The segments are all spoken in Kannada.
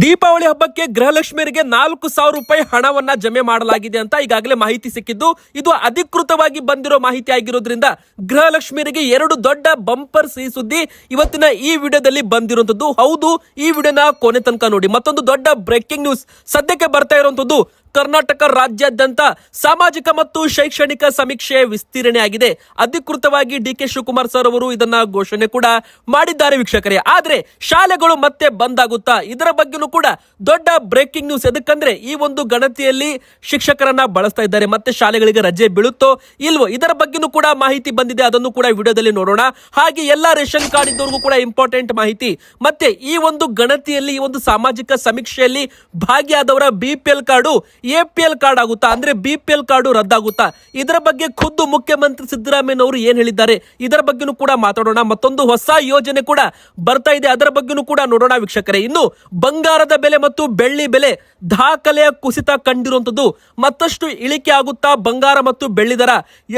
ದೀಪಾವಳಿ ಹಬ್ಬಕ್ಕೆ ಗೃಹಲಕ್ಷ್ಮಿಯರಿಗೆ ನಾಲ್ಕು ಸಾವಿರ ರೂಪಾಯಿ ಹಣವನ್ನ ಜಮೆ ಮಾಡಲಾಗಿದೆ ಅಂತ ಈಗಾಗಲೇ ಮಾಹಿತಿ ಸಿಕ್ಕಿದ್ದು, ಇದು ಅಧಿಕೃತವಾಗಿ ಬಂದಿರೋ ಮಾಹಿತಿ ಆಗಿರೋದ್ರಿಂದ ಗೃಹಲಕ್ಷ್ಮಿಯರಿಗೆ ಎರಡು ದೊಡ್ಡ ಬಂಪರ್ ಸಿಹಿ ಸುದ್ದಿ ಇವತ್ತಿನ ಈ ವಿಡಿಯೋದಲ್ಲಿ ಬಂದಿರುವಂತದ್ದು ಹೌದು, ಈ ವಿಡಿಯೋನ ಕೊನೆ ತನಕ ನೋಡಿ. ಮತ್ತೊಂದು ದೊಡ್ಡ ಬ್ರೇಕಿಂಗ್ ನ್ಯೂಸ್ ಸದ್ಯಕ್ಕೆ ಬರ್ತಾ ಇರುವಂತದ್ದು ಕರ್ನಾಟಕ ರಾಜ್ಯಾದ್ಯಂತ ಸಾಮಾಜಿಕ ಮತ್ತು ಶೈಕ್ಷಣಿಕ ಸಮೀಕ್ಷೆ ವಿಸ್ತೀರ್ಣೆ ಆಗಿದೆ ಅಧಿಕೃತವಾಗಿ ಡಿ ಕೆ ಶಿವಕುಮಾರ್ ಸರ್ ಅವರು ಇದನ್ನ ಘೋಷಣೆ ಕೂಡ ಮಾಡಿದ್ದಾರೆ ವೀಕ್ಷಕರೇ. ಆದ್ರೆ ಶಾಲೆಗಳು ಮತ್ತೆ ಬಂದ್ ಆಗುತ್ತಾ? ಇದರ ಬಗ್ಗೆನೂ ಕೂಡ ದೊಡ್ಡ ಬ್ರೇಕಿಂಗ್ ನ್ಯೂಸ್. ಎದಕ್ಕಂದ್ರೆ ಈ ಒಂದು ಗಣತಿಯಲ್ಲಿ ಶಿಕ್ಷಕರನ್ನ ಬಳಸ್ತಾ ಇದ್ದಾರೆ. ಮತ್ತೆ ಶಾಲೆಗಳಿಗೆ ರಜೆ ಬೀಳುತ್ತೋ ಇಲ್ವೋ? ಇದರ ಬಗ್ಗೆನೂ ಕೂಡ ಮಾಹಿತಿ ಬಂದಿದೆ. ಅದನ್ನು ಕೂಡ ವಿಡಿಯೋದಲ್ಲಿ ನೋಡೋಣ. ಹಾಗೆ ಎಲ್ಲಾ ರೇಷನ್ ಕಾರ್ಡ್ ಇದ್ದವರಿಗೂ ಕೂಡ ಇಂಪಾರ್ಟೆಂಟ್ ಮಾಹಿತಿ. ಮತ್ತೆ ಈ ಒಂದು ಗಣತಿಯಲ್ಲಿ, ಈ ಒಂದು ಸಾಮಾಜಿಕ ಸಮೀಕ್ಷೆಯಲ್ಲಿ ಭಾಗಿಯಾದವರ B P L card A P L card ಆಗುತ್ತಾ? ಅಂದ್ರೆ ಬಿ ಪಿ ಎಲ್ ಕಾರ್ಡು ರದ್ದಾಗುತ್ತಾ? ಇದರ ಬಗ್ಗೆ ಖುದ್ದು ಮುಖ್ಯಮಂತ್ರಿ ಸಿದ್ದರಾಮಯ್ಯನವರು ಏನ್ ಹೇಳಿದ್ದಾರೆ? ಇದರ ಬಗ್ಗೆನೂ ಕೂಡ ಮಾತಾಡೋಣ. ಮತ್ತೊಂದು ಹೊಸ ಯೋಜನೆ ಕೂಡ ಬರ್ತಾ ಇದೆ. ಅದರ ಬಗ್ಗೆನೂ ಕೂಡ ನೋಡೋಣ ವೀಕ್ಷಕರೇ. ಇನ್ನು ಬಂಗಾರದ ಬೆಲೆ ಮತ್ತು ಬೆಳ್ಳಿ ಬೆಲೆ ದಾಖಲೆಯ ಕುಸಿತ ಕಂಡಿರುವಂತದ್ದು ಮತ್ತಷ್ಟು ಇಳಿಕೆ ಆಗುತ್ತಾ? ಬಂಗಾರ ಮತ್ತು ಬೆಳ್ಳಿ ದರ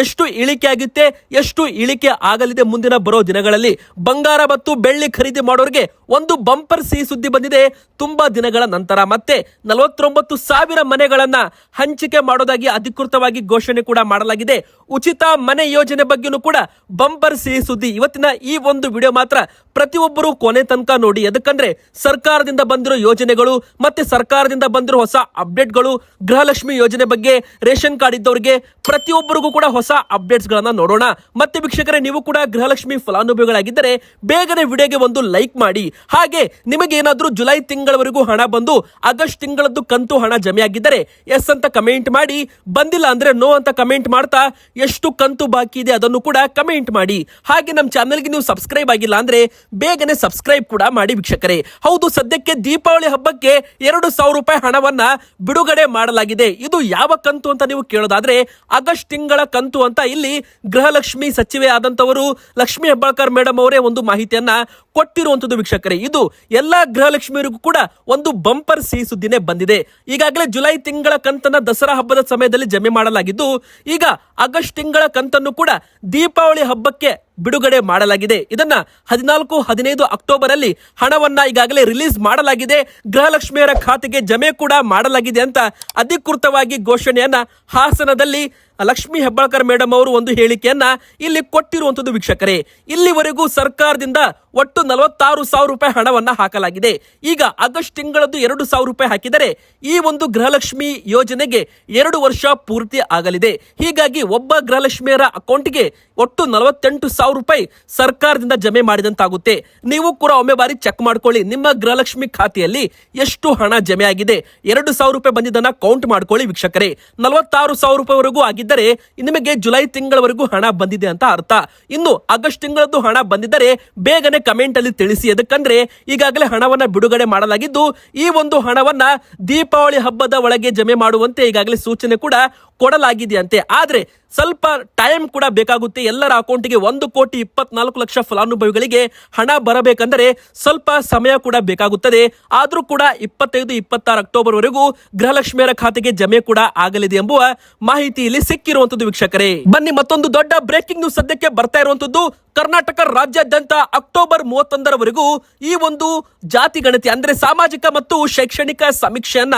ಎಷ್ಟು ಇಳಿಕೆ ಆಗುತ್ತೆ? ಎಷ್ಟು ಇಳಿಕೆ ಆಗಲಿದೆ ಮುಂದಿನ ಬರೋ ದಿನಗಳಲ್ಲಿ? ಬಂಗಾರ ಮತ್ತು ಬೆಳ್ಳಿ ಖರೀದಿ ಮಾಡೋರಿಗೆ ಒಂದು ಬಂಪರ್ ಸಿಹಿ ಸುದ್ದಿ ಬಂದಿದೆ. ತುಂಬಾ ದಿನಗಳ ನಂತರ. ಮತ್ತೆ ನಲವತ್ತೊಂಬತ್ತು ಸಾವಿರ ಮನೆಗಳನ್ನ ಹಂಚಿಕೆ ಮಾಡೋದಾಗಿ ಅಧಿಕೃತವಾಗಿ ಘೋಷಣೆ ಕೂಡ ಮಾಡಲಾಗಿದೆ. ಉಚಿತ ಮನೆ ಯೋಜನೆ ಬಗ್ಗೆನೂ ಕೂಡ ಬಂಪರ್ ಸಿಹಿ ಸುದ್ದಿ. ಇವತ್ತಿನ ಈ ಒಂದು ವಿಡಿಯೋ ಮಾತ್ರ ಪ್ರತಿಯೊಬ್ಬರು ಕೊನೆ ತನಕ ನೋಡಿ. ಯಾಕಂದ್ರೆ ಸರ್ಕಾರದಿಂದ ಬಂದಿರೋ ಯೋಜನೆಗಳು ಮತ್ತೆ ಸರ್ಕಾರದಿಂದ ಬಂದಿರೋ ಹೊಸ ಅಪ್ಡೇಟ್ಗಳು, ಗೃಹಲಕ್ಷ್ಮಿ ಯೋಜನೆ ಬಗ್ಗೆ ರೇಷನ್ ಕಾರ್ಡ್ ಇದ್ದವರಿಗೆ ಪ್ರತಿಯೊಬ್ಬರಿಗೂ ಕೂಡ ಹೊಸ ಅಪ್ಡೇಟ್ಸ್ ಗಳನ್ನ ನೋಡೋಣ. ಮತ್ತೆ ವೀಕ್ಷಕರೇ, ನೀವು ಕೂಡ ಗೃಹಲಕ್ಷ್ಮಿ ಫಲಾನುಭವಿಗಳಾಗಿದ್ದರೆ ಬೇಗನೆ ವಿಡಿಯೋಗೆ ಒಂದು ಲೈಕ್ ಮಾಡಿ. ಹಾಗೆ ನಿಮಗೆ ಏನಾದರೂ ಜುಲೈ ತಿಂಗಳವರೆಗೂ ಹಣ ಬಂದು ಆಗಸ್ಟ್ ತಿಂಗಳದ್ದು ಕಂತು ಹಣ ಜಮೆ ಆಗಿದ್ದರೆ ಎಸ್ ಅಂತ ಕಮೆಂಟ್ ಮಾಡಿ, ಬಂದಿಲ್ಲ ಅಂದ್ರೆ ನೋ ಅಂತ ಕಮೆಂಟ್ ಮಾಡ್ತಾ ಎಷ್ಟು ಕಂತು ಬಾಕಿ ಇದೆ ಅದನ್ನು ಕೂಡ ಕಮೆಂಟ್ ಮಾಡಿ. ಹಾಗೆ ನಮ್ಮ ಚಾನೆಲ್ಗೆ ನೀವು ಸಬ್ಸ್ಕ್ರೈಬ್ ಆಗಿಲ್ಲ ಅಂದ್ರೆ ಬೇಗನೆ ಸಬ್ಸ್ಕ್ರೈಬ್ ಕೂಡ ಮಾಡಿ ವೀಕ್ಷಕರೇ. ಹೌದು, ಸದ್ಯಕ್ಕೆ ದೀಪಾವಳಿ ಹಬ್ಬಕ್ಕೆ ಎರಡು ಸಾವಿರ ರೂಪಾಯಿ ಹಣವನ್ನ ಬಿಡುಗಡೆ ಮಾಡಲಾಗಿದೆ. ಇದು ಯಾವ ಕಂತು ಅಂತ ನೀವು ಕೇಳೋದಾದ್ರೆ ಆಗಸ್ಟ್ ತಿಂಗಳ ಕಂತು ಅಂತ ಇಲ್ಲಿ ಗೃಹಲಕ್ಷ್ಮಿ ಸಚಿವೆ ಆದಂತವರು ಲಕ್ಷ್ಮಿ ಹೆಬ್ಬಾಳ್ಕರ್ ಮೇಡಮ್ ಅವರೇ ಒಂದು ಮಾಹಿತಿಯನ್ನ ಕೊಟ್ಟಿರುವಂತದ್ದು ವೀಕ್ಷಕರೇ, ಇದು ಎಲ್ಲಾ ಗೃಹಲಕ್ಷ್ಮಿಯರಿಗೂ ಕೂಡ ಒಂದು ಬಂಪರ್ ಸಿಹಿ ಸುದ್ದಿನೇ ಬಂದಿದೆ. ಈಗಾಗಲೇ ಜುಲೈ ತಿಂಗಳ ಕಂತನ್ನ ದಸರಾ ಹಬ್ಬದ ಸಮಯದಲ್ಲಿ ಜಮೆ ಮಾಡಲಾಗಿದ್ದು, ಈಗ ಆಗಸ್ಟ್ ತಿಂಗಳ ಕಂತನ್ನು ಕೂಡ ದೀಪಾವಳಿ ಹಬ್ಬಕ್ಕೆ ಬಿಡುಗಡೆ ಮಾಡಲಾಗಿದೆ. ಇದನ್ನ ಹದಿನಾಲ್ಕು, ಹದಿನೈದು ಅಕ್ಟೋಬರ್ ಅಲ್ಲಿ ಹಣವನ್ನ ಈಗಾಗಲೇ ರಿಲೀಸ್ ಮಾಡಲಾಗಿದೆ. ಗೃಹಲಕ್ಷ್ಮಿಯರ ಖಾತೆಗೆ ಜಮೆ ಕೂಡ ಮಾಡಲಾಗಿದೆ ಅಂತ ಅಧಿಕೃತವಾಗಿ ಘೋಷಣೆಯನ್ನ ಹಾಸನದಲ್ಲಿ ಲಕ್ಷ್ಮಿ ಹೆಬ್ಬಾಳ್ಕರ್ ಮೇಡಮ್ ಅವರು ಒಂದು ಹೇಳಿಕೆಯನ್ನ ಇಲ್ಲಿ ಕೊಟ್ಟಿರುವಂತದ್ದು ವೀಕ್ಷಕರೇ. ಇಲ್ಲಿವರೆಗೂ ಸರ್ಕಾರದಿಂದ ಒಟ್ಟು ನಲವತ್ತಾರು ಸಾವಿರ ರೂಪಾಯಿ ಹಣವನ್ನ ಹಾಕಲಾಗಿದೆ. ಈಗ ಆಗಸ್ಟ್ ತಿಂಗಳದ್ದು ಎರಡು ಸಾವಿರ ರೂಪಾಯಿ ಹಾಕಿದರೆ ಈ ಒಂದು ಗೃಹಲಕ್ಷ್ಮಿ ಯೋಜನೆಗೆ ಎರಡು ವರ್ಷ ಪೂರ್ತಿ ಆಗಲಿದೆ. ಹೀಗಾಗಿ ಒಬ್ಬ ಗೃಹಲಕ್ಷ್ಮಿಯರ ಅಕೌಂಟ್ಗೆ ಒಟ್ಟು ನಲವತ್ತೆಂಟು ಸಾವಿರ ರೂಪಾಯಿ ಸರ್ಕಾರದಿಂದ ಜಮೆ ಮಾಡಿದಂತಾಗುತ್ತೆ. ನೀವು ಕೂಡ ಒಮ್ಮೆ ಬಾರಿ ಚೆಕ್ ಮಾಡ್ಕೊಳ್ಳಿ. ನಿಮ್ಮ ಗೃಹಲಕ್ಷ್ಮಿ ಖಾತೆಯಲ್ಲಿ ಎಷ್ಟು ಹಣ ಜಮೆ ಆಗಿದೆ. ಎರಡು ಸಾವಿರ ರೂಪಾಯಿ ಬಂದಿದ್ದನ್ನ ಕೌಂಟ್ ಮಾಡ್ಕೊಳ್ಳಿ ವೀಕ್ಷಕರೇ. ನಲವತ್ತಾರು ಸಾವಿರ ರೂಪಾಯಿವರೆಗೂ ಆಗಿದ್ದರೆ ನಿಮಗೆ ಜುಲೈ ತಿಂಗಳವರೆಗೂ ಹಣ ಬಂದಿದೆ ಅಂತ ಅರ್ಥ. ಇನ್ನು ಆಗಸ್ಟ್ ತಿಂಗಳದ್ದು ಹಣ ಬಂದಿದ್ದರೆ ಬೇಗನೆ ಕಮೆಂಟ್ ಅಲ್ಲಿ ತಿಳಿಸಿ. ಅದಕ್ಕಂದ್ರೆ ಈಗಾಗಲೇ ಹಣವನ್ನ ಬಿಡುಗಡೆ ಮಾಡಲಾಗಿದ್ದು ಈ ಒಂದು ಹಣವನ್ನ ದೀಪಾವಳಿ ಹಬ್ಬದ ಒಳಗೆ ಜಮೆ ಮಾಡುವಂತೆ ಈಗಾಗಲೇ ಸೂಚನೆ ಕೂಡ ಕೊಡಲಾಗಿದೆಯಂತೆ. ಆದರೆ ಸ್ವಲ್ಪ ಟೈಮ್ ಕೂಡ ಬೇಕಾಗುತ್ತೆ. ಎಲ್ಲರ ಅಕೌಂಟಿಗೆ ಒಂದು ಕೋಟಿ ಇಪ್ಪತ್ನಾಲ್ಕು ಲಕ್ಷ ಫಲಾನುಭವಿಗಳಿಗೆ ಹಣ ಬರಬೇಕಂದರೆ ಸ್ವಲ್ಪ ಸಮಯ ಕೂಡ ಬೇಕಾಗುತ್ತದೆ. ಆದರೂ ಕೂಡ ಇಪ್ಪತ್ತೈದು, ಇಪ್ಪತ್ತಾರು ಅಕ್ಟೋಬರ್ ವರೆಗೂ ಗೃಹಲಕ್ಷ್ಮಿಯರ ಖಾತೆಗೆ ಜಮೆ ಕೂಡ ಆಗಲಿದೆ ಎಂಬುವ ಮಾಹಿತಿ ಇಲ್ಲಿ ಸಿಕ್ಕಿರುವಂತದ್ದು ವೀಕ್ಷಕರೇ. ಬನ್ನಿ ಮತ್ತೊಂದು ದೊಡ್ಡ ಬ್ರೇಕಿಂಗ್ ನ್ಯೂಸ್ ಸದ್ಯಕ್ಕೆ ಬರ್ತಾ ಇರುವಂತದ್ದು ಕರ್ನಾಟಕ ರಾಜ್ಯಾದ್ಯಂತ ಅಕ್ಟೋಬರ್ ಮೂವತ್ತೊಂದರವರೆಗೂ ಈ ಒಂದು ಜಾತಿ ಗಣತಿ, ಅಂದ್ರೆ ಸಾಮಾಜಿಕ ಮತ್ತು ಶೈಕ್ಷಣಿಕ ಸಮೀಕ್ಷೆಯನ್ನ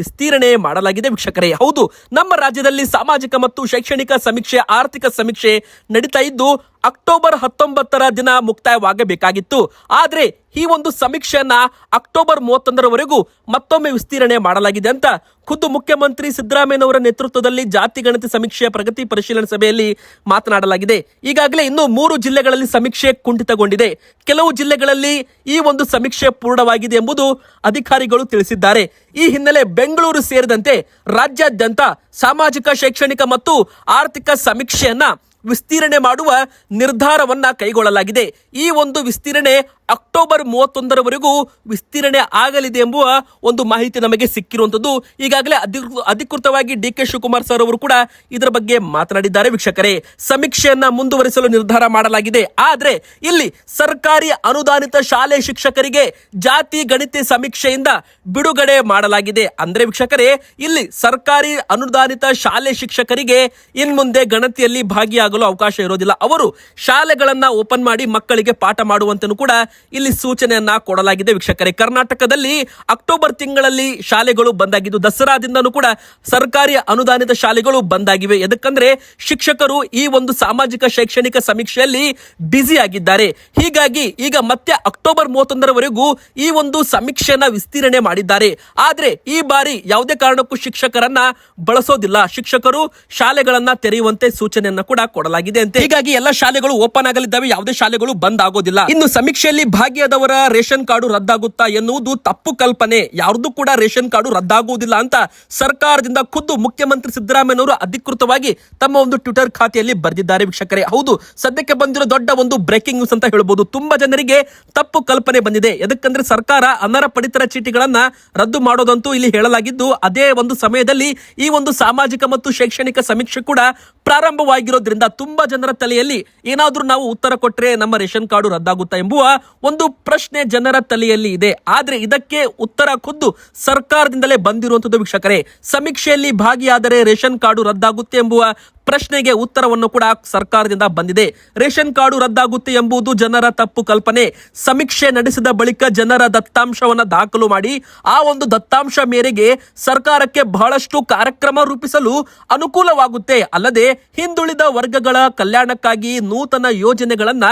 ವಿಸ್ತೀರ್ಣೆ ಮಾಡಲಾಗಿದೆ ವೀಕ್ಷಕರೇ. ಹೌದು, ನಮ್ಮ ರಾಜ್ಯದಲ್ಲಿ ಸಾಮಾಜಿಕ ಮತ್ತು ಶೈಕ್ಷಣಿಕ ಸಮೀಕ್ಷೆ, ಆರ್ಥಿಕ ಸಮೀಕ್ಷೆ ನಡೀತಾ ಇದ್ದು, ಅಕ್ಟೋಬರ್ ಹತ್ತೊಂಬತ್ತರ ದಿನ ಮುಕ್ತಾಯವಾಗಬೇಕಾಗಿತ್ತು. ಆದ್ರೆ ಈ ಒಂದು ಸಮೀಕ್ಷೆಯನ್ನ ಅಕ್ಟೋಬರ್ ಮೂವತ್ತೊಂದರವರೆಗೂ ಮತ್ತೊಮ್ಮೆ ವಿಸ್ತೀರ್ಣೆ ಮಾಡಲಾಗಿದೆ ಅಂತ ಖುದ್ದು ಮುಖ್ಯಮಂತ್ರಿ ಸಿದ್ದರಾಮಯ್ಯನವರ ನೇತೃತ್ವದಲ್ಲಿ ಜಾತಿ ಗಣತಿ ಸಮೀಕ್ಷೆಯ ಪ್ರಗತಿ ಪರಿಶೀಲನೆ ಸಭೆಯಲ್ಲಿ ಮಾತನಾಡಲಾಗಿದೆ. ಈಗಾಗಲೇ ಇನ್ನು ಮೂರು ಜಿಲ್ಲೆಗಳಲ್ಲಿ ಸಮೀಕ್ಷೆ ಕುಂಠಿತಗೊಂಡಿದೆ. ಕೆಲವು ಜಿಲ್ಲೆಗಳಲ್ಲಿ ಈ ಒಂದು ಸಮೀಕ್ಷೆ ಪೂರ್ಣವಾಗಿದೆ ಎಂಬುದು ಅಧಿಕಾರಿಗಳು ತಿಳಿಸಿದ್ದಾರೆ. ಈ ಹಿನ್ನೆಲೆ ಬೆಂಗಳೂರು ಸೇರಿದಂತೆ ರಾಜ್ಯಾದ್ಯಂತ ಸಾಮಾಜಿಕ, ಶೈಕ್ಷಣಿಕ ಮತ್ತು ಆರ್ಥಿಕ ಸಮೀಕ್ಷೆಯನ್ನ ವಿಸ್ತೀರ್ಣೆ ಮಾಡುವ ನಿರ್ಧಾರವನ್ನ ಕೈಗೊಳ್ಳಲಾಗಿದೆ. ಈ ಒಂದು ವಿಸ್ತೀರ್ಣೆ ಅಕ್ಟೋಬರ್ ಮೂವತ್ತೊಂದರವರೆಗೂ ವಿಸ್ತೀರ್ಣೆ ಆಗಲಿದೆ ಎಂಬುವ ಒಂದು ಮಾಹಿತಿ ನಮಗೆ ಸಿಕ್ಕಿರುವಂತದ್ದು ಈಗಾಗಲೇ ಅಧಿಕೃ- ಅಧಿಕೃತವಾಗಿ ಡಿ ಕೆ ಶಿವಕುಮಾರ್ ಸರ್ ಅವರು ಕೂಡ ಇದರ ಬಗ್ಗೆ ಮಾತನಾಡಿದ್ದಾರೆ ವೀಕ್ಷಕರೇ. ಸಮೀಕ್ಷೆಯನ್ನ ಮುಂದುವರಿಸಲು ನಿರ್ಧಾರ ಮಾಡಲಾಗಿದೆ. ಆದರೆ ಇಲ್ಲಿ ಸರ್ಕಾರಿ ಅನುದಾನಿತ ಶಾಲೆ ಶಿಕ್ಷಕರಿಗೆ ಜಾತಿ ಗಣಿತ ಸಮೀಕ್ಷೆಯಿಂದ ಬಿಡುಗಡೆ ಮಾಡಲಾಗಿದೆ. ಅಂದ್ರೆ ವೀಕ್ಷಕರೇ, ಇಲ್ಲಿ ಸರ್ಕಾರಿ ಅನುದಾನಿತ ಶಾಲೆ ಶಿಕ್ಷಕರಿಗೆ ಇನ್ಮುಂದೆ ಗಣತಿಯಲ್ಲಿ ಭಾಗಿಯಾಗ ಆಗಲು ಅವಕಾಶ ಇರೋದಿಲ್ಲ. ಅವರು ಶಾಲೆಗಳನ್ನ ಓಪನ್ ಮಾಡಿ ಮಕ್ಕಳಿಗೆ ಪಾಠ ಮಾಡುವಂತನೂ ಕೂಡ ಇಲ್ಲಿ ಸೂಚನೆಯನ್ನ ಕೊಡಲಾಗಿದೆ ವೀಕ್ಷಕರೇ. ಕರ್ನಾಟಕದಲ್ಲಿ ಅಕ್ಟೋಬರ್ ತಿಂಗಳಲ್ಲಿ ಶಾಲೆಗಳು ಬಂದಾಗಿದ್ದು ದಸರಾದಿಂದನೂ ಕೂಡ ಸರ್ಕಾರಿ ಅನುದಾನಿತ ಶಾಲೆಗಳು ಬಂದಾಗಿವೆ ಎದಕ್ಕಂದ್ರೆ ಶಿಕ್ಷಕರು ಈ ಒಂದು ಸಾಮಾಜಿಕ ಶೈಕ್ಷಣಿಕ ಸಮೀಕ್ಷೆಯಲ್ಲಿ ಬ್ಯುಸಿ ಆಗಿದ್ದಾರೆ. ಹೀಗಾಗಿ ಈಗ ಮತ್ತೆ ಅಕ್ಟೋಬರ್ ಮೂವತ್ತೊಂದರವರೆಗೂ ಈ ಒಂದು ಸಮೀಕ್ಷೆಯನ್ನ ವಿಸ್ತೀರ್ಣೆ ಮಾಡಿದ್ದಾರೆ. ಆದ್ರೆ ಈ ಬಾರಿ ಯಾವುದೇ ಕಾರಣಕ್ಕೂ ಶಿಕ್ಷಕರನ್ನ ಬಳಸೋದಿಲ್ಲ. ಶಿಕ್ಷಕರು ಶಾಲೆಗಳನ್ನ ತೆರೆಯುವಂತೆ ಸೂಚನೆಯನ್ನ ಕೂಡ ಕೊಡಲಾಗಿದೆ ಅಂತ ಹೀಗಾಗಿ ಎಲ್ಲ ಶಾಲೆಗಳು ಓಪನ್ ಆಗಲಿದ್ದಾವೆ, ಯಾವುದೇ ಶಾಲೆಗಳು ಬಂದ್ ಆಗೋದಿಲ್ಲ. ಇನ್ನು ಸಮೀಕ್ಷೆಯಲ್ಲಿ ಭಾಗಿಯಾದವರ ರೇಷನ್ ಕಾರ್ಡು ರದ್ದಾಗುತ್ತಾ ಎನ್ನುವುದು ತಪ್ಪು ಕಲ್ಪನೆ. ಯಾರ್ದು ಕೂಡ ರೇಷನ್ ಕಾರ್ಡು ರದ್ದಾಗುವುದಿಲ್ಲ ಅಂತ ಸರ್ಕಾರದಿಂದ ಖುದ್ದು ಮುಖ್ಯಮಂತ್ರಿ ಸಿದ್ದರಾಮಯ್ಯ ಅವರು ಅಧಿಕೃತವಾಗಿ ತಮ್ಮ ಒಂದು ಟ್ವಿಟರ್ ಖಾತೆಯಲ್ಲಿ ಬರೆದಿದ್ದಾರೆ ವೀಕ್ಷಕರೇ. ಹೌದು, ಸದ್ಯಕ್ಕೆ ಬಂದಿರೋ ದೊಡ್ಡ ಒಂದು ಬ್ರೇಕಿಂಗ್ ನ್ಯೂಸ್ ಅಂತ ಹೇಳ್ಬೋದು. ತುಂಬಾ ಜನರಿಗೆ ತಪ್ಪು ಕಲ್ಪನೆ ಬಂದಿದೆ. ಎದಕ್ಕಂದ್ರೆ ಸರ್ಕಾರ ಅನರ ಪಡಿತರ ಚೀಟಿಗಳನ್ನ ರದ್ದು ಮಾಡೋದಂತೂ ಇಲ್ಲಿ ಹೇಳಲಾಗಿದ್ದು, ಅದೇ ಒಂದು ಸಮಯದಲ್ಲಿ ಈ ಒಂದು ಸಾಮಾಜಿಕ ಮತ್ತು ಶೈಕ್ಷಣಿಕ ಸಮೀಕ್ಷೆ ಕೂಡ ಪ್ರಾರಂಭವಾಗಿರೋದ್ರಿಂದ ತುಂಬಾ ಜನರ ತಲೆಯಲ್ಲಿ ಏನಾದ್ರೂ ನಾವು ಉತ್ತರ ಕೊಟ್ಟರೆ ನಮ್ಮ ರೇಷನ್ ಕಾರ್ಡು ರದ್ದಾಗುತ್ತಾ ಎಂಬುವ ಒಂದು ಪ್ರಶ್ನೆ ಜನರ ತಲೆಯಲ್ಲಿ ಇದೆ. ಆದ್ರೆ ಇದಕ್ಕೆ ಉತ್ತರ ಖುದ್ದು ಸರ್ಕಾರದಿಂದಲೇ ಬಂದಿರುವಂತದ್ದು ವೀಕ್ಷಕರೇ, ಸಮೀಕ್ಷೆಯಲ್ಲಿ ಭಾಗಿಯಾದರೆ ರೇಷನ್ ಕಾರ್ಡು ರದ್ದಾಗುತ್ತೆ ಎಂಬುವ ಪ್ರಶ್ನೆಗೆ ಉತ್ತರವನ್ನು ಕೂಡ ಸರ್ಕಾರದಿಂದ ಬಂದಿದೆ. ರೇಷನ್ ಕಾರ್ಡು ರದ್ದಾಗುತ್ತೆ ಎಂಬುದು ಜನರ ತಪ್ಪು ಕಲ್ಪನೆ. ಸಮೀಕ್ಷೆ ನಡೆಸಿದ ಬಳಿಕ ಜನರ ದತ್ತಾಂಶವನ್ನು ದಾಖಲು ಮಾಡಿ, ಆ ಒಂದು ದತ್ತಾಂಶ ಮೇರೆಗೆ ಸರ್ಕಾರಕ್ಕೆ ಬಹಳಷ್ಟು ಕಾರ್ಯಕ್ರಮ ರೂಪಿಸಲು ಅನುಕೂಲವಾಗುತ್ತೆ. ಅಲ್ಲದೆ ಹಿಂದುಳಿದ ವರ್ಗಗಳ ಕಲ್ಯಾಣಕ್ಕಾಗಿ ನೂತನ ಯೋಜನೆಗಳನ್ನ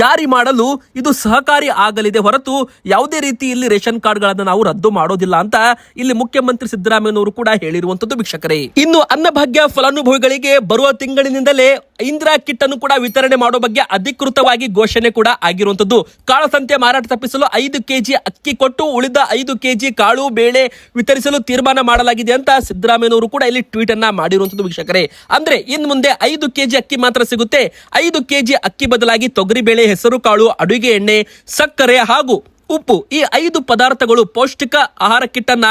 ಜಾರಿ ಮಾಡಲು ಇದು ಸಹಕಾರಿ ಆಗಲಿದೆ ಹೊರತು ಯಾವುದೇ ರೀತಿ ಇಲ್ಲಿ ರೇಷನ್ ಕಾರ್ಡ್ಗಳನ್ನು ನಾವು ರದ್ದು ಮಾಡೋದಿಲ್ಲ ಅಂತ ಇಲ್ಲಿ ಮುಖ್ಯಮಂತ್ರಿ ಸಿದ್ದರಾಮಯ್ಯನವರು ಕೂಡ ಹೇಳಿರುವಂತದ್ದು ವೀಕ್ಷಕರೇ. ಇನ್ನು ಅನ್ನಭಾಗ್ಯ ಫಲಾನುಭವಿಗಳಿಗೆ ಬರುವ ತಿಂಗಳಿನಿಂದಲೇ ಇಂದಿರಾ ಕಿಟ್ ಅನ್ನು ಕೂಡ ವಿತರಣೆ ಮಾಡೋ ಬಗ್ಗೆ ಅಧಿಕೃತವಾಗಿ ಘೋಷಣೆ ಕೂಡ ಆಗಿರುವಂತದ್ದು ಕಾಳಸಂತೆ ಮಾರಾಟ ತಪ್ಪಿಸಲು ಐದು ಕೆಜಿ ಅಕ್ಕಿ ಕೊಟ್ಟು ಉಳಿದ ಐದು ಕೆಜಿ ಕಾಳು, ಬೇಳೆ ವಿತರಿಸಲು ತೀರ್ಮಾನ ಮಾಡಲಾಗಿದೆ ಅಂತ ಸಿದ್ದರಾಮಯ್ಯನವರು ಕೂಡ ಇಲ್ಲಿ ಟ್ವೀಟ್ ಅನ್ನ ಮಾಡಿರುವಂತದ್ದು ವೀಕ್ಷಕರೇ. ಅಂದ್ರೆ ಇನ್ ಮುಂದೆ ಐದು ಕೆಜಿ ಅಕ್ಕಿ ಮಾತ್ರ ಸಿಗುತ್ತೆ. ಐದು ಕೆಜಿ ಅಕ್ಕಿ ಬದಲಾಗಿ ತೊಗರಿಬೇಳೆ ಹೆಸರು ಕಾಳು ಅಡುಗೆ ಎಣ್ಣೆ, ಸಕ್ಕರೆ ಹಾಗೂ ಉಪ್ಪು ಈ ಐದು ಪದಾರ್ಥಗಳು ಪೌಷ್ಟಿಕ ಆಹಾರ ಕಿಟ್ಟನ್ನ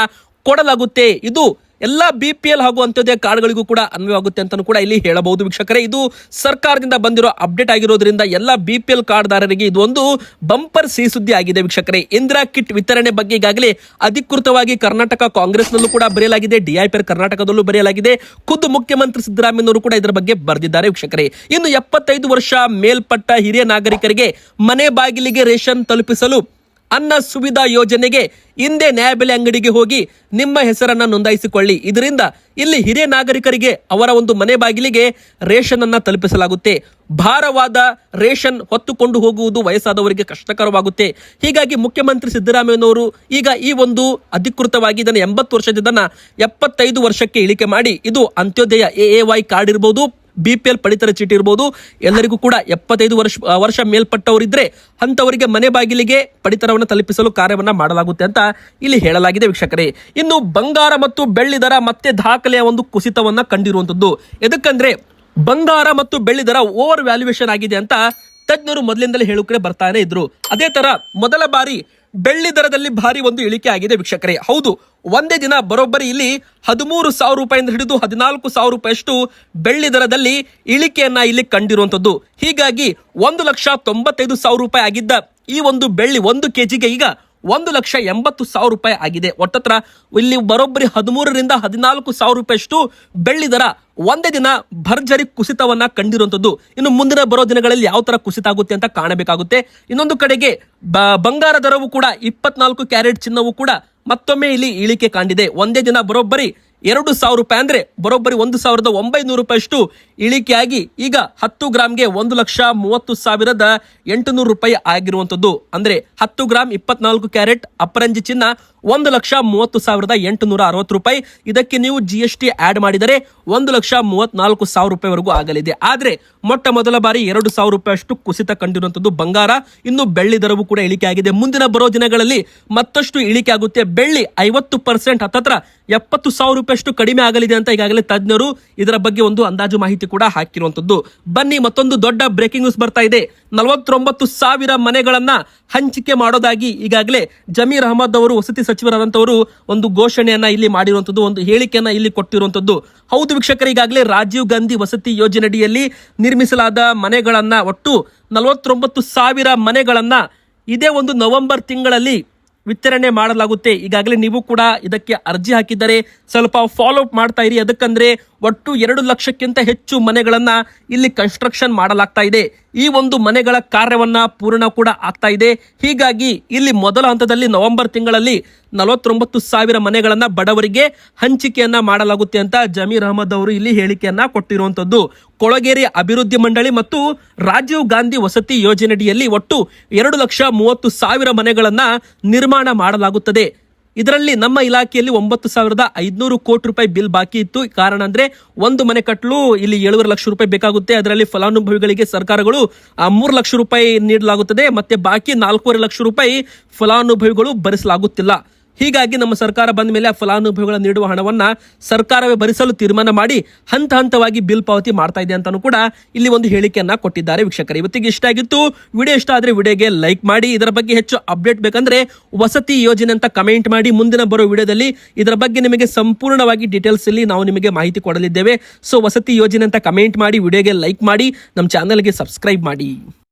ಕೊಡಲಾಗುತ್ತೆ. ಇದು ಎಲ್ಲ ಬಿ ಪಿ ಎಲ್ ಹಾಗೂ ಅಂತ್ಯೋದಯ ಕಾರ್ಡ್ಗಳಿಗೂ ಕೂಡ ಅನ್ವಯವಾಗುತ್ತೆ ಅಂತಲೂ ಕೂಡ ಇಲ್ಲಿ ಹೇಳಬಹುದು ವೀಕ್ಷಕರೇ. ಇದು ಸರ್ಕಾರದಿಂದ ಬಂದಿರೋ ಅಪ್ಡೇಟ್ ಆಗಿರೋದ್ರಿಂದ ಎಲ್ಲ ಬಿ ಪಿ ಎಲ್ ಕಾರ್ಡ್ದಾರರಿಗೆ ಇದು ಒಂದು ಬಂಪರ್ ಸಿಹಿ ಸುದ್ದಿ ಆಗಿದೆ ವೀಕ್ಷಕರೇ. ಇಂದಿರಾ ಕಿಟ್ ವಿತರಣೆ ಬಗ್ಗೆ ಈಗಾಗಲೇ ಅಧಿಕೃತವಾಗಿ ಕರ್ನಾಟಕ ಕಾಂಗ್ರೆಸ್ನಲ್ಲೂ ಕೂಡ ಬರೆಯಲಾಗಿದೆ ಡಿಐಪಿಆರ್ ಕರ್ನಾಟಕದಲ್ಲೂ ಬರೆಯಲಾಗಿದೆ. ಖುದ್ದು ಮುಖ್ಯಮಂತ್ರಿ ಸಿದ್ದರಾಮಯ್ಯನವರು ಕೂಡ ಇದರ ಬಗ್ಗೆ ಬರೆದಿದ್ದಾರೆ ವೀಕ್ಷಕರೇ. ಇನ್ನು ಎಪ್ಪತ್ತೈದು ವರ್ಷ ಮೇಲ್ಪಟ್ಟ ಹಿರಿಯ ನಾಗರಿಕರಿಗೆ ಮನೆ ಬಾಗಿಲಿಗೆ ರೇಷನ್ ತಲುಪಿಸಲು ಅನ್ನ ಸುವಿಧಾ ಯೋಜನೆಗೆ ಹಿಂದೆ ನ್ಯಾಯಬೆಲೆ ಅಂಗಡಿಗೆ ಹೋಗಿ ನಿಮ್ಮ ಹೆಸರನ್ನ ನೋಂದಾಯಿಸಿಕೊಳ್ಳಿ. ಇದರಿಂದ ಇಲ್ಲಿ ಹಿರಿಯ ನಾಗರಿಕರಿಗೆ ಅವರ ಒಂದು ಮನೆ ಬಾಗಿಲಿಗೆ ರೇಷನ್ ಅನ್ನ ತಲುಪಿಸಲಾಗುತ್ತೆ. ಭಾರವಾದ ರೇಷನ್ ಹೊತ್ತುಕೊಂಡು ಹೋಗುವುದು ವಯಸ್ಸಾದವರಿಗೆ ಕಷ್ಟಕರವಾಗುತ್ತೆ. ಹೀಗಾಗಿ ಮುಖ್ಯಮಂತ್ರಿ ಸಿದ್ದರಾಮಯ್ಯನವರು ಈಗ ಈ ಒಂದು ಅಧಿಕೃತವಾಗಿ ಇದನ್ನು ಎಂಬತ್ತು ವರ್ಷದಿಂದ ಎಪ್ಪತ್ತೈದು ವರ್ಷಕ್ಕೆ ಇಳಿಕೆ ಮಾಡಿ ಇದು Antyodaya A A Y card ಇರ್ಬೋದು ಬಿ ಪಿ ಎಲ್ ಪಡಿತರ ಚೀಟಿ ಇರ್ಬೋದು. ಎಲ್ಲರಿಗೂ ಕೂಡ ಎಪ್ಪತ್ತೈದು ವರ್ಷ ವರ್ಷ ಮೇಲ್ಪಟ್ಟವರಿದ್ರೆ ಅಂಥವರಿಗೆ ಮನೆ ಬಾಗಿಲಿಗೆ ಪಡಿತರವನ್ನು ತಲುಪಿಸಲು ಕಾರ್ಯವನ್ನ ಮಾಡಲಾಗುತ್ತೆ ಅಂತ ಇಲ್ಲಿ ಹೇಳಲಾಗಿದೆ ವೀಕ್ಷಕರೇ. ಇನ್ನು ಬಂಗಾರ ಮತ್ತು ಬೆಳ್ಳಿ ದರ ಮತ್ತೆ ದಾಖಲೆಯ ಒಂದು ಕುಸಿತವನ್ನ ಕಂಡಿರುವಂತದ್ದು ಎದಕ್ಕಂದ್ರೆ ಬಂಗಾರ ಮತ್ತು ಬೆಳ್ಳಿ ದರ ಓವರ್ ವ್ಯಾಲ್ಯೂಯೇಷನ್ ಆಗಿದೆ ಅಂತ ತಜ್ಞರು ಮೊದಲಿಂದಲೇ ಹೇಳುಕಡೆ ಬರ್ತಾನೆ ಇದ್ರು. ಅದೇ ತರ ಮೊದಲ ಬಾರಿ ಬೆಳ್ಳಿ ದರದಲ್ಲಿ ಭಾರಿ ಒಂದು ಇಳಿಕೆ ಆಗಿದೆ ವೀಕ್ಷಕರೇ. ಹೌದು, ಒಂದೇ ದಿನ ಬರೋಬ್ಬರಿ ಇಲ್ಲಿ ಹದಿಮೂರು ಸಾವಿರ ರೂಪಾಯಿಂದ ಹಿಡಿದು ಹದಿನಾಲ್ಕು ಸಾವಿರ ರೂಪಾಯಿಯಷ್ಟು ಬೆಳ್ಳಿ ದರದಲ್ಲಿ ಇಳಿಕೆಯನ್ನ ಇಲ್ಲಿ ಕಂಡಿರುವಂತದ್ದು ಹೀಗಾಗಿ ಒಂದು ಲಕ್ಷ ತೊಂಬತ್ತೈದು ಸಾವಿರ ರೂಪಾಯಿ ಆಗಿದ್ದ ಈ ಒಂದು ಬೆಳ್ಳಿ ಒಂದು ಕೆಜಿಗೆ ಈಗ ಒಂದು ಲಕ್ಷ ಎಂಬತ್ತು ಸಾವಿರ ರೂಪಾಯಿ ಆಗಿದೆ. ಒಟ್ಟತ್ರ ಇಲ್ಲಿ ಬರೋಬ್ಬರಿ ಹದಿಮೂರರಿಂದ ಹದಿನಾಲ್ಕು ಸಾವಿರ ರೂಪಾಯಿಯಷ್ಟು ಬೆಳ್ಳಿ ದರ ಒಂದೇ ದಿನ ಭರ್ಜರಿ ಕುಸಿತವನ್ನ ಕಂಡಿರುವಂತದ್ದು ಇನ್ನು ಮುಂದಿನ ಬರೋ ದಿನಗಳಲ್ಲಿ ಯಾವ ತರ ಕುಸಿತ ಆಗುತ್ತೆ ಅಂತ ಕಾಣಬೇಕಾಗುತ್ತೆ. ಇನ್ನೊಂದು ಕಡೆಗೆ ಬಂಗಾರ ದರವು ಕೂಡ ಇಪ್ಪತ್ನಾಲ್ಕು ಕ್ಯಾರೆಟ್ ಚಿನ್ನವು ಕೂಡ ಮತ್ತೊಮ್ಮೆ ಇಲ್ಲಿ ಇಳಿಕೆ ಕಾಣಿದೆ ಒಂದೇ ದಿನ ಬರೋಬ್ಬರಿ ಎರಡು ಸಾವಿರ ರೂಪಾಯಿ ಅಂದ್ರೆ ಬರೋಬ್ಬರಿ ಒಂದು ಸಾವಿರದ ಒಂಬೈನೂರು ರೂಪಾಯಿಯಷ್ಟು ಇಳಿಕೆಯಾಗಿ ಈಗ ಹತ್ತು ಗ್ರಾಮ್ಗೆ ಒಂದು ಲಕ್ಷ ಮೂವತ್ತು ಸಾವಿರದ ಎಂಟುನೂರು ರೂಪಾಯಿ ಆಗಿರುವಂತದ್ದು ಅಂದ್ರೆ ಹತ್ತು ಗ್ರಾಮ್ ಇಪ್ಪತ್ನಾಲ್ಕು ಕ್ಯಾರೆಟ್ ಅಪರಂಜಿ ಚಿನ್ನ ಒಂದು ಲಕ್ಷ ಮೂವತ್ತು ಸಾವಿರದ ಎಂಟುನೂರ ಅರವತ್ತು ರೂಪಾಯಿ. ಇದಕ್ಕೆ ನೀವು ಜಿ ಎಸ್ ಟಿ ಆಡ್ ಮಾಡಿದರೆ ಒಂದು ಲಕ್ಷ ಮೂವತ್ನಾಲ್ಕು ಸಾವಿರ ರೂಪಾಯಿವರೆಗೂ ಆಗಲಿದೆ. ಆದರೆ ಮೊಟ್ಟ ಮೊದಲ ಬಾರಿ ಎರಡು ಸಾವಿರ ರೂಪಾಯಿ ಅಷ್ಟು ಕುಸಿತ ಕಂಡಿರುವಂತದ್ದು ಬಂಗಾರ. ಇನ್ನು ಬೆಳ್ಳಿ ದರವು ಕೂಡ ಇಳಿಕೆ ಆಗಿದೆ. ಮುಂದಿನ ಬರೋ ದಿನಗಳಲ್ಲಿ ಮತ್ತಷ್ಟು ಇಳಿಕೆ ಆಗುತ್ತೆ. ಬೆಳ್ಳಿ ಐವತ್ತು ಪರ್ಸೆಂಟ್, ಹತ್ತತ್ರ ಎಪ್ಪತ್ತು ಸಾವಿರ ರೂಪಾಯಿಯಷ್ಟು ಕಡಿಮೆ ಆಗಲಿದೆ ಅಂತ ಈಗಾಗಲೇ ತಜ್ಞರು ಇದರ ಬಗ್ಗೆ ಒಂದು ಅಂದಾಜು ಮಾಹಿತಿ ಕೂಡ ಹಾಕಿರುವಂತದ್ದು ಬನ್ನಿ, ಮತ್ತೊಂದು ದೊಡ್ಡ ಬ್ರೇಕಿಂಗ್ ನ್ಯೂಸ್ ಬರ್ತಾ ಇದೆ. ನಲವತ್ತೊಂಬತ್ತು ಸಾವಿರ ಮನೆಗಳನ್ನ ಹಂಚಿಕೆ ಮಾಡೋದಾಗಿ ಈಗಾಗಲೇ ಜಮೀರ್ ಅಹಮದ್ ಅವರು ವಸತಿ ಸಚಿವರಾದಂತವರು ಒಂದು ಘೋಷಣೆಯನ್ನ ಇಲ್ಲಿ ಮಾಡಿರುವಂತದ್ದು, ಒಂದು ಹೇಳಿಕೆಯನ್ನ ಇಲ್ಲಿ ಕೊಟ್ಟಿರುವಂತದ್ದು. ಹೌದು ವೀಕ್ಷಕರು ಈಗಾಗಲೇ ರಾಜೀವ್ ಗಾಂಧಿ ವಸತಿ ಯೋಜನೆಯಡಿಯಲ್ಲಿ ನಿರ್ಮಿಸಲಾದ ಮನೆಗಳನ್ನ ಒಟ್ಟು ನಲವತ್ತೊಂಬತ್ತು ಸಾವಿರ ಮನೆಗಳನ್ನ ಇದೇ ಒಂದು ನವೆಂಬರ್ ತಿಂಗಳಲ್ಲಿ ವಿತರಣೆ ಮಾಡಲಾಗುತ್ತೆ. ಈಗಾಗಲೇ ನೀವು ಕೂಡ ಇದಕ್ಕೆ ಅರ್ಜಿ ಹಾಕಿದರೆ ಸ್ವಲ್ಪ ಫಾಲೋ ಅಪ್ ಮಾಡ್ತಾ ಇರಿ. ಅದಕ್ಕಂದ್ರೆ ಒಟ್ಟು ಎರಡು ಲಕ್ಷಕ್ಕಿಂತ ಹೆಚ್ಚು ಮನೆಗಳನ್ನು ಇಲ್ಲಿ ಕನ್ಸ್ಟ್ರಕ್ಷನ್ ಮಾಡಲಾಗ್ತಾ ಇದೆ. ಈ ಒಂದು ಮನೆಗಳ ಕಾರ್ಯವನ್ನ ಪೂರ್ಣ ಕೂಡ ಆಗ್ತಾ ಇದೆ. ಹೀಗಾಗಿ ಇಲ್ಲಿ ಮೊದಲ ಹಂತದಲ್ಲಿ ನವೆಂಬರ್ ತಿಂಗಳಲ್ಲಿ ನಲವತ್ತೊಂಬತ್ತು ಸಾವಿರ ಮನೆಗಳನ್ನು ಬಡವರಿಗೆ ಹಂಚಿಕೆಯನ್ನ ಮಾಡಲಾಗುತ್ತೆ ಅಂತ ಜಮೀರ್ ಅಹಮದ್ ಅವರು ಇಲ್ಲಿ ಹೇಳಿಕೆಯನ್ನ ಕೊಟ್ಟಿರುವಂತದ್ದು. ಕೊಳಗೇರಿ ಅಭಿವೃದ್ಧಿ ಮಂಡಳಿ ಮತ್ತು ರಾಜೀವ್ ಗಾಂಧಿ ವಸತಿ ಯೋಜನೆಯಡಿಯಲ್ಲಿ ಒಟ್ಟು ಎರಡು ಲಕ್ಷ ಮೂವತ್ತು ಸಾವಿರ ಮನೆಗಳನ್ನು ನಿರ್ಮಾಣ ಮಾಡಲಾಗುತ್ತದೆ. ಇದರಲ್ಲಿ ನಮ್ಮ ಇಲಾಖೆಯಲ್ಲಿ ಒಂಬತ್ತು ಸಾವಿರದ ಐದುನೂರು ಕೋಟಿ ರೂಪಾಯಿ ಬಿಲ್ ಬಾಕಿ ಇತ್ತು. ಕಾರಣ ಅಂದರೆ ಒಂದು ಮನೆ ಕಟ್ಟಲು ಇಲ್ಲಿ ಏಳುವರೆ ಲಕ್ಷ ರೂಪಾಯಿ ಬೇಕಾಗುತ್ತೆ. ಅದರಲ್ಲಿ ಫಲಾನುಭವಿಗಳಿಗೆ ಸರ್ಕಾರಗಳು ಮೂರು ಲಕ್ಷ ರೂಪಾಯಿ ನೀಡಲಾಗುತ್ತದೆ. ಮತ್ತೆ ಬಾಕಿ ನಾಲ್ಕೂವರೆ ಲಕ್ಷ ರೂಪಾಯಿ ಫಲಾನುಭವಿಗಳು ಭರಿಸಲಾಗುತ್ತಿಲ್ಲ. ಹೀಗಾಗಿ ನಮ್ಮ ಸರ್ಕಾರ ಬಂದ ಮೇಲೆ ಆ ಫಲಾನುಭವಿಗಳ ನೀಡುವ ಹಣವನ್ನ ಸರ್ಕಾರವೇ ಭರಿಸಲು ತೀರ್ಮಾನ ಮಾಡಿ ಹಂತ ಹಂತವಾಗಿ ಬಿಲ್ ಪಾವತಿ ಮಾಡ್ತಾ ಇದೆ ಅಂತಾನು ಕೂಡ ಇಲ್ಲಿ ಒಂದು ಹೇಳಿಕೆಯನ್ನ ಕೊಟ್ಟಿದ್ದಾರೆ ವೀಕ್ಷಕರು. ಇವತ್ತಿಗೆ ಇಷ್ಟ ಆಗಿತ್ತು, ವಿಡಿಯೋ ಇಷ್ಟ ಆದ್ರೆ ವಿಡಿಯೋಗೆ ಲೈಕ್ ಮಾಡಿ, ಇದರ ಬಗ್ಗೆ ಹೆಚ್ಚು ಅಪ್ಡೇಟ್ ಬೇಕಂದ್ರೆ ವಸತಿ ಯೋಜನೆ ಅಂತ ಕಮೆಂಟ್ ಮಾಡಿ, ಮುಂದಿನ ಬರೋ ವಿಡಿಯೋದಲ್ಲಿ ಇದರ ಬಗ್ಗೆ ನಿಮಗೆ ಸಂಪೂರ್ಣವಾಗಿ ಡೀಟೇಲ್ಸ್ ಇಲ್ಲಿ ನಾವು ನಿಮಗೆ ಮಾಹಿತಿ ಕೊಡಲಿದ್ದೇವೆ. ಸೊ, ವಸತಿ ಯೋಜನೆ ಅಂತ ಕಮೆಂಟ್ ಮಾಡಿ, ವಿಡಿಯೋಗೆ ಲೈಕ್ ಮಾಡಿ, ನಮ್ಮ ಚಾನಲ್ಗೆ ಸಬ್ಸ್ಕ್ರೈಬ್ ಮಾಡಿ.